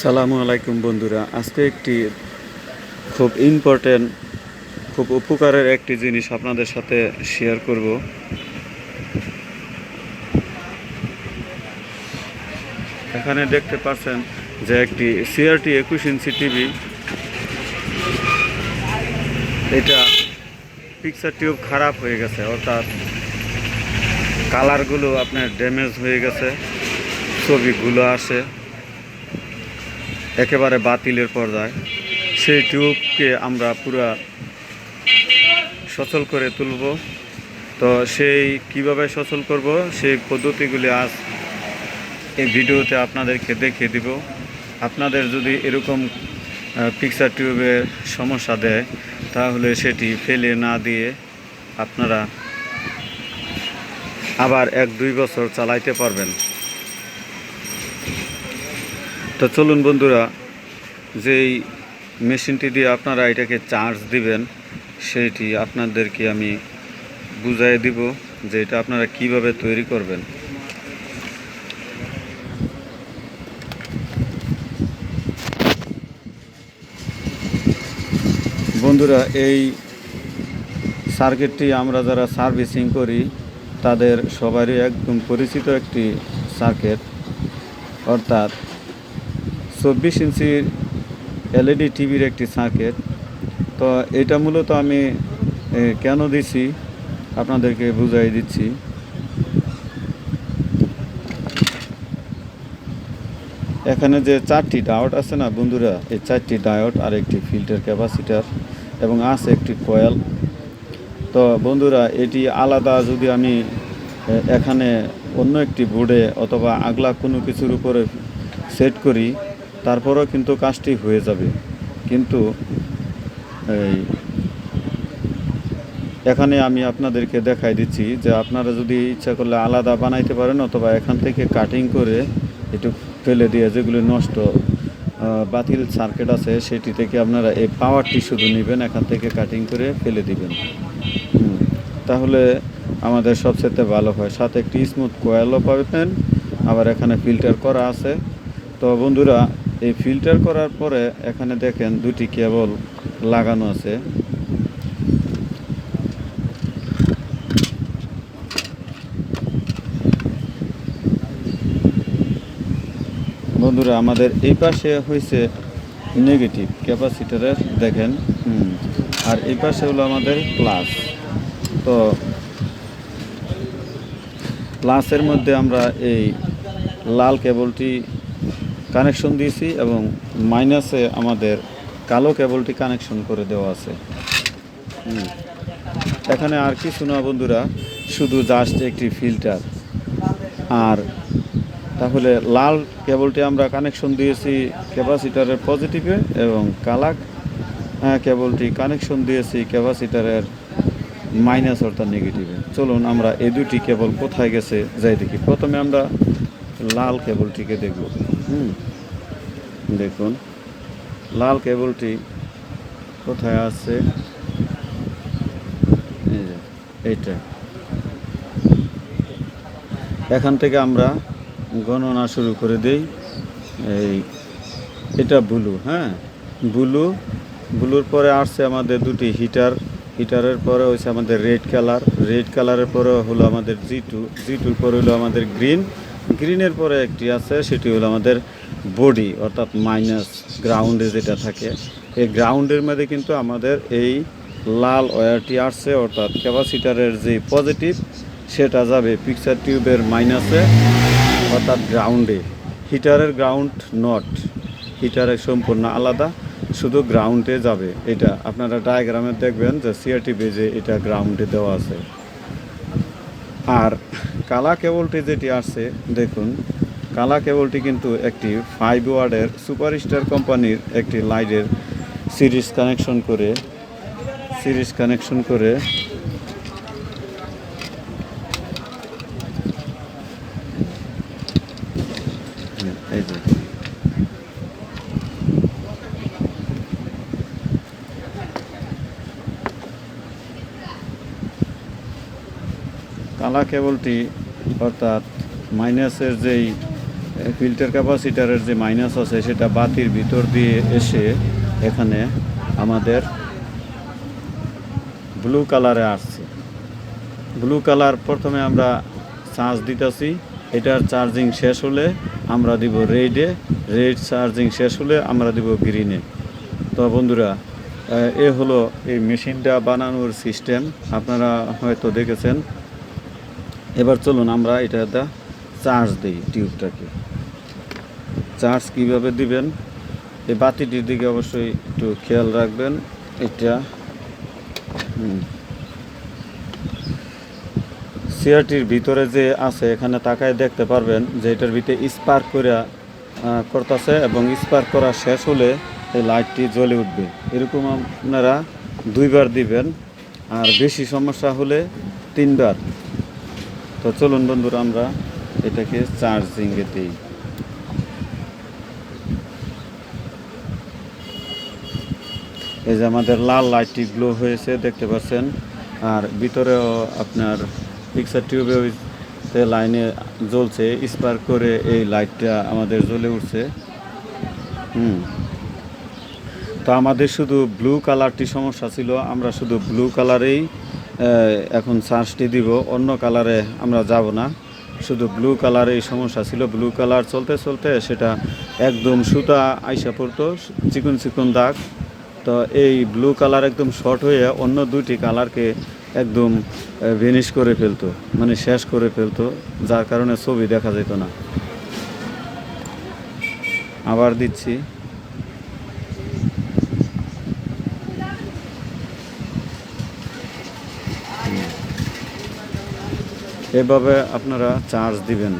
আসসালামু আলাইকুম বন্ধুরা। আজকে একটি খুব ইম্পর্টেন্ট খুব উপকারের একটি জিনিস আপনাদের সাথে শেয়ার করব। এখানে দেখতে পাচ্ছেন যে একটি সিআরটি একুশ ইঞ্চি টিভি এটা পিকচার টিউব খারাপ হয়ে গেছে, অর্থাৎ কালারগুলো আপনার ড্যামেজ হয়ে গেছে, ছবিগুলো আসে। একেবারে বাতিলের পর্দায়। সেই টিউবকে আমরা পুরা সচল করে তুলব। তো সেই কীভাবে সচল করব, সেই পদ্ধতিগুলি আজ এই ভিডিওতে আপনাদেরকে দেখিয়ে দিব। আপনাদের যদি এরকম পিকচার টিউবের সমস্যা দেয়, তাহলে সেটি ফেলে না দিয়ে আপনারা আবার এক দুই বছর চালাইতে পারবেন। তো চলুন বন্ধুরা, যেই মেশিনটি দিয়ে আপনারা এটাকে চার্জ দিবেন সেইটি আপনাদেরকে আমি বুঝাই দিব যে এটা আপনারা কীভাবে তৈরি করবেন। বন্ধুরা, এই সার্কিটটি আমরা যারা সার্ভিসিং করি, তাদের সবারই একদম পরিচিত একটি সার্কিট অর্থাৎ চব্বিশ ইঞ্চির এলইডি টিভির একটি সার্কিট তো এটা মূলত আমি কেন দিছি আপনাদেরকে বুঝাই দিচ্ছি। এখানে যে চারটি ডায়ট আছে না বন্ধুরা, এই চারটি ডায়ট আর একটি ফিল্টার ক্যাপাসিটার এবং আছে একটি কয়েল তো বন্ধুরা, এটি আলাদা যদি আমি এখানে অন্য একটি বোর্ডে অথবা আগলা কোনো কিছুর উপরে সেট করি তারপরেও কিন্তু কাজটি হয়ে যাবে। কিন্তু এই এখানে আমি আপনাদেরকে দেখাই দিচ্ছি যে আপনারা যদি ইচ্ছা করলে আলাদা বানাইতে পারেন অথবা এখান থেকে কাটিং করে একটু ফেলে দিয়ে যেগুলো নষ্ট বাতিল সার্কিট আছে, সেটি থেকে আপনারা এই পাওয়ারটি শুধু নেবেন, এখান থেকে কাটিং করে ফেলে দিবেন। তাহলে আমাদের সবচেয়ে ভালো হয়। সাথে একটি স্মুথ কয়েলও পাবেন। আবার এখানে ফিল্টার করা আছে। তো বন্ধুরা এই ফিল্টার করার পরে এখানে দেখেন দুটি কেবল লাগানো আছে। বন্ধুরা, আমাদের এই পাশে হয়েছে নেগেটিভ ক্যাপাসিটারের দেখেন আর এই পাশে হলো আমাদের প্লাস তো প্লাসের মধ্যে আমরা এই লাল কেবলটি কানেকশন দিয়েছি এবং মাইনাসে আমাদের কালো কেবলটি কানেকশন করে দেওয়া আছে। এখানে আর কিছু না বন্ধুরা শুধু জাস্ট একটি ফিল্টার আর তাহলে লাল কেবলটি আমরা কানেকশন দিয়েছি ক্যাপাসিটারের পজিটিভে এবং কালাক আহ, কেবলটি কানেকশন দিয়েছি ক্যাপাসিটারের মাইনাস অর্থাৎ নেগেটিভে। চলুন আমরা এ দুটি কেবল কোথায় গেছে যাই দেখি। প্রথমে আমরা লাল কেবলটিকে দেখব। হুম। দেখুন, লাল কেবলটি কোথায় আছে? এইটা। এখান থেকে আমরা গণনা শুরু করে দেই। এই, এটা ব্লু হ্যাঁ? ব্লু, ব্লুর পরে আসছে আমাদের দুটি হিটার। হিটারের পরে হচ্ছে আমাদের রেড কালার। রেড কালারের পরে হলো আমাদের জি টু জি টুর পরে হলো আমাদের গ্রিন। গ্রিনের পরে একটি আছে, সেটি হলো আমাদের বডি অর্থাৎ মাইনাস গ্রাউন্ডে যেটা থাকে। এই গ্রাউন্ডের মধ্যে কিন্তু আমাদের এই লাল ওয়ারটি আসছে, অর্থাৎ ক্যাপাসিটারের যে পজিটিভ সেটা যাবে পিকচার টিউবের মাইনাসে অর্থাৎ গ্রাউন্ডে হিটারের গ্রাউন্ড নট হিটারের সম্পূর্ণ আলাদা, শুধু গ্রাউন্ডে যাবে। এটা আপনারা ডায়াগ্রামে দেখবেন যে সিআরটি বেজে এটা গ্রাউন্ডে দেওয়া আছে। আর কালা কেবলটি যেটি আসছে, দেখুন, কালা কেবলটি কিন্তু একটি ফাইভ ওয়ার্ডের সুপারস্টার কোম্পানির একটি লাইটের সিরিজ কানেকশন করে, সিরিজ কানেকশন করে হুম, এই যে কালা কেবলটি অর্থাৎ মাইনাসের যেই ফিল্টার ক্যাপাসিটারের যে মাইনাস আছে, সেটা বাতির ভিতর দিয়ে এসে এখানে আমাদের ব্লু কালারে আসছে। ব্লু কালার প্রথমে আমরা চার্জ দিতেছি, এটার চার্জিং শেষ হলে আমরা দিব রেডে রেড চার্জিং শেষ হলে আমরা দিব গ্রিনে তো বন্ধুরা, এ হলো এই মেশিনটা বানানোর সিস্টেম আপনারা হয়তো দেখেছেন এবার চলুন আমরা এটা দা চার্জ দিই টিউবটাকে চার্জ কীভাবে দিবেন? এই বাতিটির দিকে অবশ্যই একটু খেয়াল রাখবেন। এটা সিআরটির ভিতরে যে আছে, এখানে তাকায় দেখতে পারবেন যে এটার ভিতরে স্পার্ক করে করতেছে এবং স্পার্ক করা শেষ হলে এই লাইটটি জ্বলে উঠবে। এরকম আপনারা দুইবার দিবেন। আর বেশি সমস্যা হলে তিনবার। তো চলুন বন্ধুরা, আমরা এটাকে চার্জিংয়ে দিই। এই যে আমাদের লাল লাইটটি গ্লো হয়েছে, দেখতে পাচ্ছেন। আর ভিতরেও আপনার পিকচার টিউবে ওই লাইনে জ্বলছে স্পার্ক করে এই লাইটটা আমাদের জ্বলে উঠছে। হুম। তো আমাদের শুধু ব্লু কালারটি সমস্যা ছিল, আমরা শুধু ব্লু কালারেই এখন চার্জটি দিব। অন্য কালারে আমরা যাব না। শুধু ব্লু কালারেই সমস্যা ছিল। ব্লু কালার চলতে চলতে সেটা একদম সুতা আইসা পড়তো, চিকন চিকন দাগ। তো এই ব্লু কালার একদম শর্ট হয়ে অন্য দুইটি কালারকে একদম ভেনিশ করে ফেলতো মানে শেষ করে ফেলতো, যার কারণে ছবি দেখা যেত না। আবার দিচ্ছি। এভাবে আপনারা চার্জ দিবেন।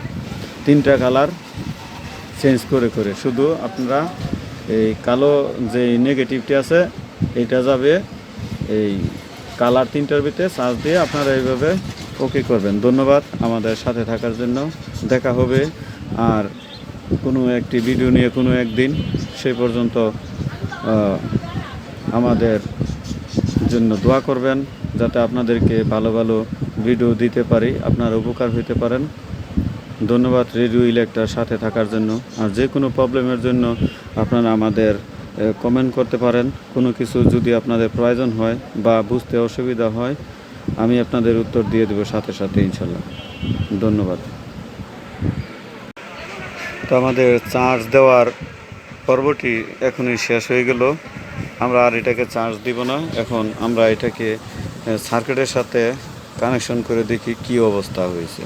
তিনটা কালার চেঞ্জ করে করে। শুধু আপনারা এই কালো যে নেগেটিভটি আছে, এটা যাবে এই কালার তিনটার ভিতরে চার্জ দিয়ে আপনারা এইভাবে ওকে করবেন। ধন্যবাদ আমাদের সাথে থাকার জন্য। দেখা হবে আর কোনো একটি ভিডিও নিয়ে কোনো একদিন। সেই পর্যন্ত আমাদের জন্য দোয়া করবেন, যাতে আপনাদেরকে ভালো ভালো ভিডিও দিতে পারি, আপনার উপকার হইতে পারেন। ধন্যবাদ রেডিও ইলেকট্রার সাথে থাকার জন্য। আর যে কোনো প্রবলেমের জন্য আপনারা আমাদের কমেন্ট করতে পারেন। কোনো কিছু যদি আপনাদের প্রয়োজন হয় বা বুঝতে অসুবিধা হয়, আমি আপনাদের উত্তর দিয়ে দেবো সাথে সাথে, ইনশাল্লাহ। ধন্যবাদ। তো আমাদের চার্জ দেওয়ার পর্বটি এখনই শেষ হয়ে গেল। আমরা আর এটাকে চার্জ দিব না। এখন আমরা এটাকে সার্কিটের সাথে কানেকশন করে দেখি কি অবস্থা হয়েছে।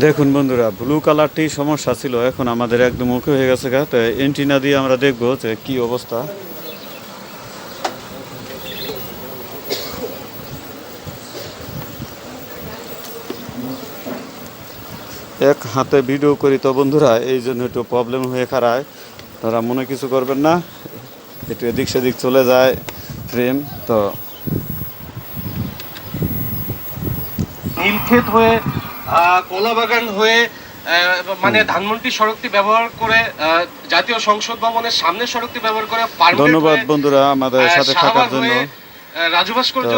দেখুন বন্ধুরা ব্লু কালারটি সমস্যা ছিল, এখন আমাদের একদম ওকে হয়ে গেছে গা। তো এন্টিনা দিয়ে আমরা দেখব যে কি অবস্থা। এক হাতে ভিডিও করি তো বন্ধুরা, এই জন্য একটু প্রবলেম হয়ে খারায়। তারা মনে কিছু করবেন না, একটু এদিক সেদিক চলে যায় ফ্রেম তো। নীলক্ষেত হয়ে কলাবাগান হয়ে মানে ধানমন্ডি সড়কটি ব্যবহার করে জাতীয় সংসদ ভবনের সামনের সড়কটি ব্যবহার করে ধন্যবাদ বন্ধুরা আমাদের সাথে থাকার জন্য। রাজু ভাস্কর্য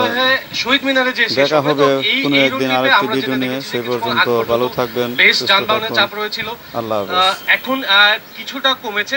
শহীদ মিনারে যে শেষ দেখা হবে, তো হবে এই- কোনো একদিন রুটটিতে আরেকটি ভিডিও নিয়ে। সেই পর্যন্ত ভালো থাকবেন বেশ যানবাহনের চাপ রয়েছিল। আল্লাহ এখন কিছুটা কমেছে